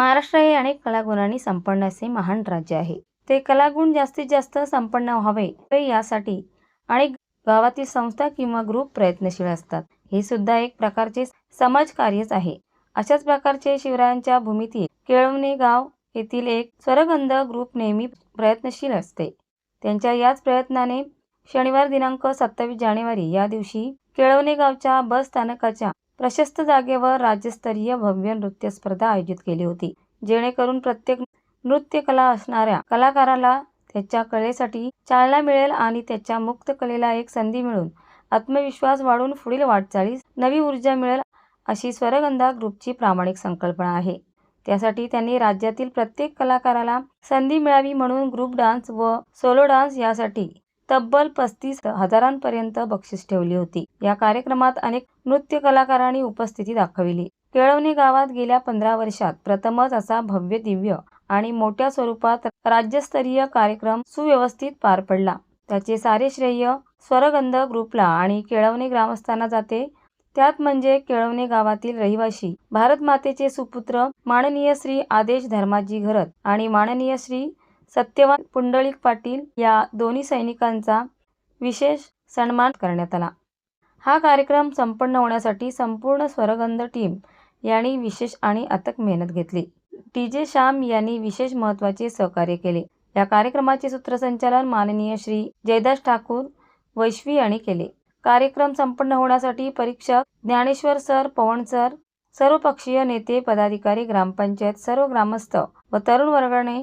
महाराष्ट्र हे अनेक कलागुणांनी संपन्न असे महान राज्य आहे. ते कलागुण जास्तीत जास्त संपन्न व्हावे यासाठी अनेक गावातील संस्था किंवा ग्रुप प्रयत्नशील असतात. हे सुद्धा एक प्रकारचे समाजकार्यच आहे. अशाच प्रकारचे शिवरायांच्या भूमीतील केळवणे गाव येथील एक स्वरगंध ग्रुप नेहमी प्रयत्नशील असते. त्यांच्या याच प्रयत्नाने शनिवार दिनांक सत्तावीस जानेवारी या दिवशी केळवणे गावच्या बस स्थानकाच्या प्रशस्त जागेवर राज्यस्तरीय भव्य नृत्य स्पर्धा आयोजित केली होती. जेणेकरून प्रत्येक नृत्य कला असणाऱ्या कलाकाराला त्याच्या कलेसाठी चालना मिळेल आणि त्याच्या मुक्त कलेला एक संधी मिळून आत्मविश्वास वाढून पुढील वाटचालीस नवी ऊर्जा मिळेल अशी स्वरगंधा ग्रुपची प्रामाणिक संकल्पना आहे. त्यासाठी त्यांनी राज्यातील प्रत्येक कलाकाराला संधी मिळावी म्हणून ग्रुप डान्स व सोलो डान्स यासाठी तब्बल पस्तीस हजारांपर्यंत बक्षीस ठेवली होती. या कार्यक्रमात अनेक नृत्य कलाकारांनी उपस्थिती दाखविली. केळवणे गावात गेल्या पंधरा वर्षात प्रथमच असा भव्य दिव्य आणि मोठ्या स्वरूपात राज्यस्तरीय कार्यक्रम सुव्यवस्थित पार पडला. त्याचे सारे श्रेय स्वरगंध ग्रुपला आणि केळवणे ग्रामस्थांना जाते. त्यात म्हणजे केळवणे गावातील रहिवासी भारत मातेचे सुपुत्र माननीय श्री आदेश धर्माजी घरत आणि माननीय श्री सत्यवान पुंडलिक पाटील या दोन्ही सैनिकांचा विशेष सन्मान करण्यात आला. हा कार्यक्रम संपन्न होण्यासाठी संपूर्ण स्वरगंध टीम यांनी विशेष आणि अथक मेहनत घेतली. टी जे श्याम यांनी विशेष महत्त्वाचे सहकार्य केले. या कार्यक्रमाचे सूत्रसंचालन माननीय श्री जयदास ठाकूर वैश्वी यांनी केले. कार्यक्रम संपन्न होण्यासाठी परीक्षक ज्ञानेश्वर सर पवन सर सर्वपक्षीय नेते पदाधिकारी ग्रामपंचायत सर्व ग्रामस्थ व तरुण वर्गाने